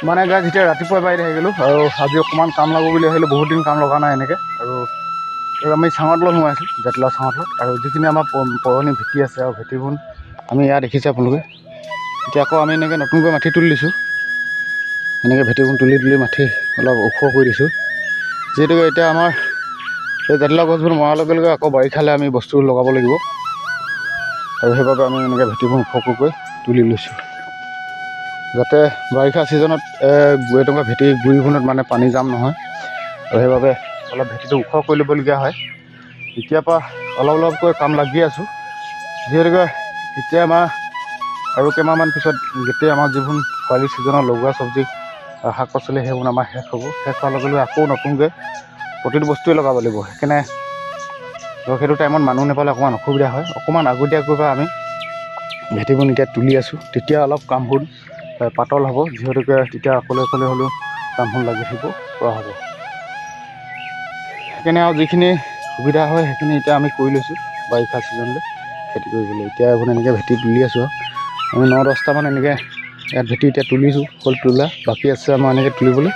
মানে গাছ এতিয়া ৰাতিপুৱাই বাৰীত আহি গ'লোঁ আৰু আজি অকণমান কাম লাগব বুলি আহিলোঁ বহুত দিন কাম লগা নাই এনেকৈ। আৰু এই আমি চাঙত লৈ সোমাইছোঁ জাতিলাও চাঙত লৈ। আৰু যিখিনি আমাৰ পুৰণি ভেটি আছে আৰু ভেটিবোৰ আমি ইয়াত দেখিছে আপোনালোকে। এতিয়া আকৌ আমি এনেকৈ নতুনকৈ মাটি তুলি দিছোঁ। এনেকৈ ভেটিবোৰ তুলি তুলি মাটি অলপ ওখ কৰি দিছোঁ। যিহেতুকে এতিয়া আমাৰ এই জাতিলাও গছবোৰ মৰাৰ লগে লগে আকৌ বাৰিষালৈ আমি বস্তু লগাব লাগিব। আৰু সেইবাবে আমি এনেকৈ ভেটিবোৰ ওখ ওখকৈ তুলি লৈছোঁ। যাতে বাৰিষা ছিজনত থকা ভেটি গুৰিখনত মানে পানী জাম নহয়। আৰু সেইবাবে অলপ ভেটিটো ওখ কৰি ল'বলগীয়া হয়। এতিয়াৰ পৰা অলপ অলপকৈ কাম লাগি আছোঁ। যিহেতুকে এতিয়া আমাৰ আৰু কেইমাহমান পিছত গোটেই আমাৰ যিবোৰ খৰালি ছিজনত লগোৱা চব্জি শাক পাচলি সেইবোৰ আমাৰ শেষ হ'ব। শেষ হোৱাৰ লগে লগে আকৌ নতুনকৈ প্ৰতিটো বস্তুৱে লগাব লাগিব। সেইকাৰণে আৰু সেইটো টাইমত মানুহ নাপালে অকণমান অসুবিধা হয়। অকণমান আগতীয়াকৈ পৰা আমি ভেটিবোৰ এতিয়া তুলি আছোঁ। তেতিয়া অলপ কামবোৰ পাতল হ'ব। যিহেতুকে তেতিয়া অকলে অকলে হ'লেও কামবোৰ লাগি থাকিব পৰা হ'ব। সেইকাৰণে আৰু যিখিনি সুবিধা হয় সেইখিনি এতিয়া আমি কৰি লৈছোঁ বাৰিষা ছিজনলৈ খেতি কৰিবলৈ। এতিয়া এইবোৰ এনেকৈ ভেটি তুলি আছোঁ আৰু। আমি ন দহটামান এনেকৈ ইয়াত ভেটি এতিয়া তুলিছোঁ হ'ল তোলা। বাকী আছে আমাৰ এনেকৈ তুলিবলৈ।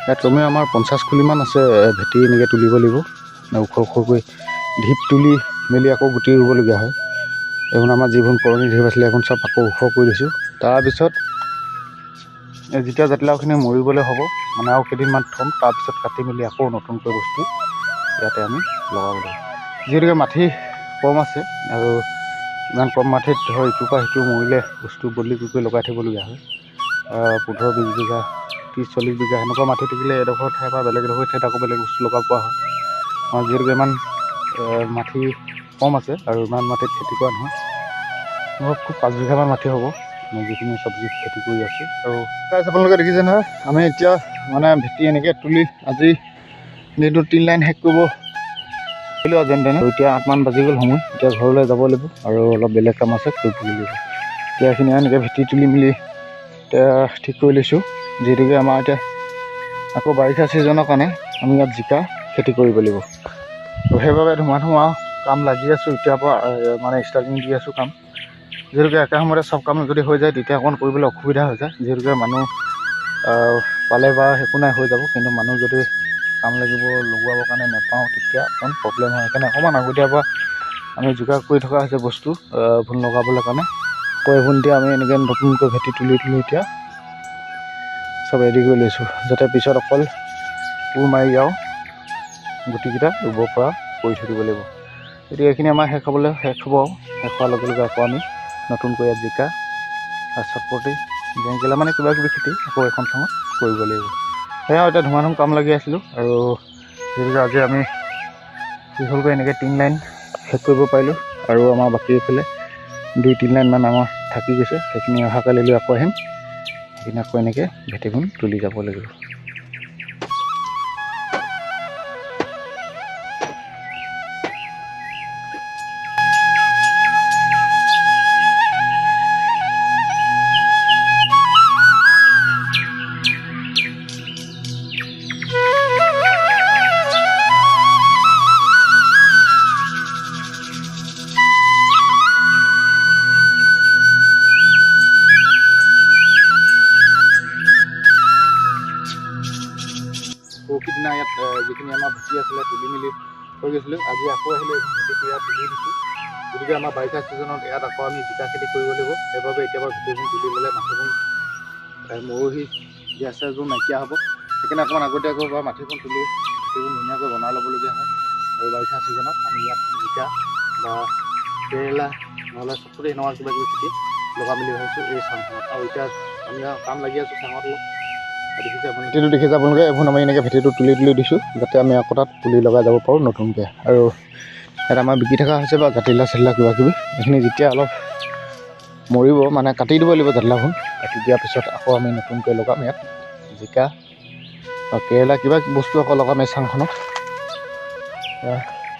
ইয়াত কমেও আমাৰ পঞ্চাছ খুলিমান আছে ভেটি এনেকৈ তুলিব লাগিব। ওখ ওখকৈ ঢিপ তুলি মেলি আকৌ গুটি ৰুবলগীয়া হয়। এইবোৰ আমাৰ যিবোৰ পুৰণি ঢিপ আছিলে সেইবোৰ চব আকৌ ওখ কৰি দিছোঁ। তাৰপিছত যেতিয়া জাতিলাওখিনি মৰিবলৈ হ'ব মানে আৰু কেইদিনমান থ'ম তাৰপিছত কাটি মেলি আকৌ নতুনকৈ বস্তু ইয়াতে আমি লগাব লাগিব। যিহেতুকে মাটি কম আছে আৰু ইমান কম মাটিত ধৰ ইটোৰ পৰা সিটো মৰিলে বস্তু বদলি কৰি লগাই থ'বলগীয়া হয়। পোন্ধৰ বিছ বিঘা ত্ৰিছ চল্লিছ বিঘা সেনেকুৱা মাটি থাকিলে এডোখৰ ঠাইৰ পৰা বেলেগ এডোখৰ ঠাইত আকৌ বেলেগ বস্তু লগাব পৰা হয়। আমাৰ যিহেতুকে ইমান মাটি কম আছে আৰু ইমান মাটিত খেতি কৰা নহয়। মোৰ খুব পাঁচ বিঘামান মাটি হ'ব। মই যিখিনি চব্জি খেতি কৰি আছোঁ। আৰু গাইজ আপোনালোকে দেখিছে নহয় আমি এতিয়া মানে ভেটি এনেকৈ তুলি আজি দিনটো তিনি লাইন শেষ কৰিব আৰু যেন তেনে এতিয়া আঠমান বাজি গ'ল সময় এতিয়া ঘৰলৈ যাব লাগিব আৰু অলপ বেলেগ কাম আছে কৰিব লাগিব এতিয়া এইখিনি এনেকৈ ভেটি তুলি মেলি এতিয়া ঠিক কৰি লৈছোঁ। যিহেতুকে আমাৰ এতিয়া আকৌ বাৰিষা ছিজনৰ কাৰণে আমি ইয়াত জিকা খেতি কৰিব লাগিব। আৰু সেইবাবে ধুমা ধুমা কাম লাগি আছোঁ এতিয়াৰ পৰা মানে ষ্টাৰ্টিং দি আছোঁ কাম। যিহেতুকে একে সময়তে চব কাম যদি হৈ যায় তেতিয়া অকণ কৰিবলৈ অসুবিধা হৈ যায়। যিহেতুকে মানুহ পালে বা একো নাই হৈ যাব কিন্তু মানুহ যদি কাম লাগিব লগোৱাবৰ কাৰণে নাপাওঁ তেতিয়া অকণ প্ৰব্লেম হয়। সেইকাৰণে অকণমান আগতীয়াৰ পৰা আমি যোগাৰ কৰি থকা হৈছে বস্তু ভোন লগাবলৈ কাৰণে। আকৌ এইবোৰ এতিয়া আমি এনেকৈ নতুনকৈ ভেটি তুলি তুলি এতিয়া চব ৰেডি কৰি লৈছোঁ যাতে পিছত অকল কোৰ মাৰি যাওঁ গুটিকেইটা ৰুব পৰা কৰি থৈ দিব লাগিব। এতিয়া এইখিনি আমাৰ শেষ হ'বলৈ শেষ হ'ব আৰু। শেষ হোৱাৰ লগে লগে আকৌ আমি নতুনকৈ ইয়াত জিকা আৰু চাপৰ্টি জেংকেলা মানে কিবা কিবি খেতি আকৌ এখন চাঙত কৰিব লাগিব। সেয়া এতিয়া ধুমা ধুম কাম লাগি আছিলোঁ আৰু যিহেতুকে আজি আমি দীঘলকৈ এনেকৈ তিনি লাইন শেষ কৰিব পাৰিলোঁ আৰু আমাৰ বাকী এইফালে দুই তিনি লাইনমান আমাৰ থাকি গৈছে সেইখিনি অহাকালিলৈ আকৌ আহিম। সেইখিনি আকৌ এনেকৈ ভেটিখন তুলি যাব লাগিব। পৰহিদিনা ইয়াত যিখিনি আমাৰ ভেটি আছিলে তুলি মেলি থৈ গৈছিলোঁ আজি আকৌ আহিলে ভেটিটো ইয়াত তুলি দিছোঁ। গতিকে আমাৰ বাৰিষা ছিজনত ইয়াত আকৌ আমি জিকা খেতি কৰিব লাগিব। সেইবাবে এতিয়া পৰা ভেটিবোৰ তুলিবলৈ মাটিবোৰ মৰহি গেছ চেছবোৰ নাইকিয়া হ'ব। সেইকাৰণে অকণমান আগতীয়াকৈ বা মাটিখন তুলি ভেটিবোৰ ধুনীয়াকৈ বনাই ল'বলগীয়া হয়। আৰু বাৰিষা ছিজনত আমি ইয়াত জিকা বা কেৰেলা নহ'লে চবতে এনেকুৱা কিবা কিবি খেতি লগাম বুলি ভাবিছোঁ এই চাংখনত আৰু এতিয়া আমি কাম লাগি আছোঁ চাঙত অলপ। ভেটিটো দেখিছে আপোনালোকে? এইবোৰ আমি এনেকৈ ভেটিটো তুলি তুলি দিছোঁ যাতে আমি আকৌ তাত পুলি লগাই যাব পাৰোঁ নতুনকৈ। আৰু ইয়াত আমাৰ বিকি থকা হৈছে বা জাতিলা চাতিলা কিবা কিবি এইখিনি যেতিয়া অলপ মৰিব মানে কাটি দিব লাগিব জাতিলাখন কাটি দিয়াৰ পিছত আকৌ আমি নতুনকৈ লগাম ইয়াত। জিকা বা কেৰেলা কিবা বস্তু আকৌ লগাম এই চাংখনত।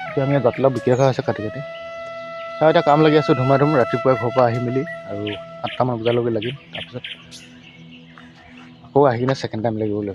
এতিয়া আমি ইয়াত জাতিলাও বিকি ৰখা হৈছে কাটি কাটি। আৰু এতিয়া কাম লাগি আছোঁ ধুমা ধুম ৰাতিপুৱাই ঘৰৰ পৰা আহি মেলি আৰু আঠটামান বজালৈকে লাগিম তাৰপিছত আকৌ আহি কিনে ছেকেণ্ড টাইম লাগিব লাগিব